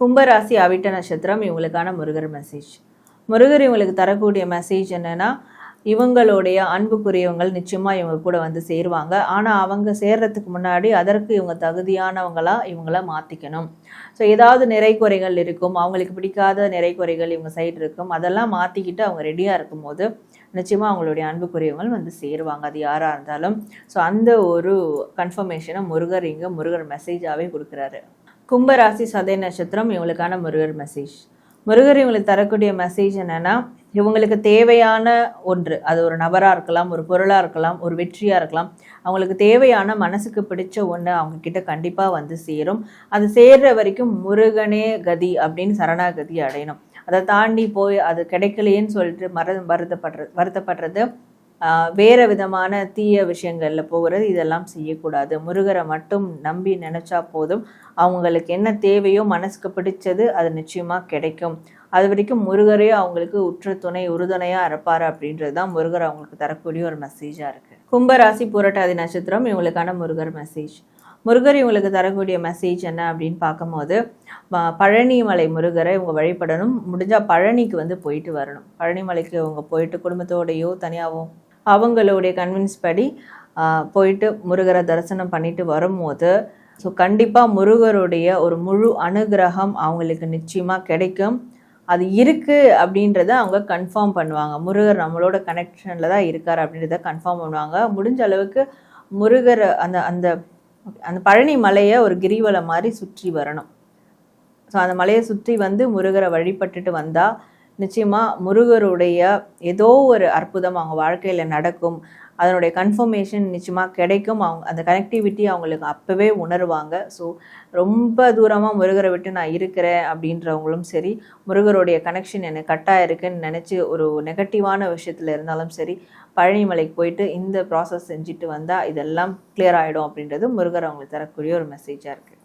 கும்பராசி அவிட்ட நட்சத்திரம் இவங்களுக்கான முருகர் மெசேஜ் முருகர் இவங்களுக்கு தரக்கூடிய மெசேஜ் என்னென்னா இவங்களுடைய அன்புக்குரியவங்கள் நிச்சயமாக இவங்க கூட வந்து சேருவாங்க. ஆனால் அவங்க சேர்றதுக்கு முன்னாடி அதற்கு இவங்க தகுதியானவங்களாக இவங்கள மாற்றிக்கணும் ஸோ ஏதாவது நிறை குறைகள் இருக்கும் அவங்களுக்கு பிடிக்காத நிறை குறைகள் இவங்க சைடு இருக்கும் அதெல்லாம் மாற்றிக்கிட்டு அவங்க ரெடியாக இருக்கும்போது நிச்சயமாக அவங்களுடைய அன்புக்குரியவங்கள் வந்து சேருவாங்க. அது யாராக இருந்தாலும். ஸோ அந்த ஒரு கன்ஃபர்மேஷனை முருகர் இங்கே முருகர் மெசேஜாகவே கொடுக்குறாரு. கும்பராசி சதய நட்சத்திரம் இவங்களுக்கான முருகர் மெசேஜ் முருகர் இவங்களுக்கு தரக்கூடிய மெசேஜ் என்னன்னா இவங்களுக்கு தேவையான ஒன்று அது ஒரு நபராக இருக்கலாம் ஒரு பொருளாக இருக்கலாம் ஒரு வெற்றியாக இருக்கலாம் அவங்களுக்கு தேவையான மனசுக்கு பிடிச்ச ஒன்று அவங்க கிட்ட கண்டிப்பாக வந்து சேரும். அது சேர்ற வரைக்கும் முருகனே கதி அப்படின்னு சரணாகதி அடையணும். அதை தாண்டி போய் அது கிடைக்கலையேன்னு சொல்லிட்டு மர வருத்தப்படுறது வருத்தப்படுறது வேறு விதமான தீய விஷயங்களில் போகிறது இதெல்லாம் செய்யக்கூடாது. முருகரை மட்டும் நம்பி நினச்சா போதும். அவங்களுக்கு என்ன தேவையோ மனசுக்கு பிடிச்சது அது நிச்சயமாக கிடைக்கும். அது வரைக்கும் முருகரே அவங்களுக்கு உற்ற துணை உறுதுணையாக இருப்பார் அப்படின்றது தான் முருகர் அவங்களுக்கு தரக்கூடிய ஒரு மெசேஜாக இருக்குது கும்பராசி புரட்டாதி நட்சத்திரம் இவங்களுக்கான முருகர் மெசேஜ் முருகர் இவங்களுக்கு தரக்கூடிய மெசேஜ் என்ன அப்படின்னு பார்க்கும்போது பழனிமலை முருகரை இவங்க வழிபடணும். முடிஞ்சால் பழனிக்கு வந்து போயிட்டு வரணும். பழனிமலைக்கு அவங்க போயிட்டு குடும்பத்தோடையோ தனியாகவோ அவங்களுடைய கன்வின்ஸ் படி போயிட்டு முருகரை தரிசனம் பண்ணிட்டு வரும்போது ஸோ கண்டிப்பாக முருகருடைய ஒரு முழு அனுகிரகம் அவங்களுக்கு நிச்சயமாக கிடைக்கும். அது இருக்குது அப்படின்றத அவங்க கன்ஃபார்ம் பண்ணுவாங்க. முருகர் நம்மளோட கனெக்ஷனில் தான் இருக்கார் அப்படின்றத கன்ஃபார்ம் பண்ணுவாங்க. முடிஞ்ச அளவுக்கு முருகர் அந்த அந்த அந்த பழனி மலையை ஒரு கிரிவலம் மாதிரி சுற்றி வரணும். ஸோ அந்த மலையை சுற்றி வந்து முருகரை வழிபட்டுட்டு வந்தால் நிச்சயமாக முருகருடைய ஏதோ ஒரு அற்புதம் அவங்க வாழ்க்கையில் நடக்கும். அதனுடைய கன்ஃபர்மேஷன் நிச்சயமாக கிடைக்கும். அவங்க அந்த கனெக்டிவிட்டி அவங்களுக்கு அப்போவே உணருவாங்க. ஸோ ரொம்ப தூரமாக முருகரை விட்டு நான் இருக்கிறேன் அப்படின்றவங்களும் சரி முருகருடைய கனெக்ஷன் எனக்கு கட்டாக இருக்குன்னு நினச்சி ஒரு நெகட்டிவான விஷயத்தில் இருந்தாலும் சரி பழனிமலைக்கு போயிட்டு இந்த ப்ராசஸ் செஞ்சுட்டு வந்தால் இதெல்லாம் கிளியர் ஆகிடும் அப்படின்றது முருகர் அவங்களுக்கு தரக்கூடிய ஒரு மெசேஜாக இருக்குது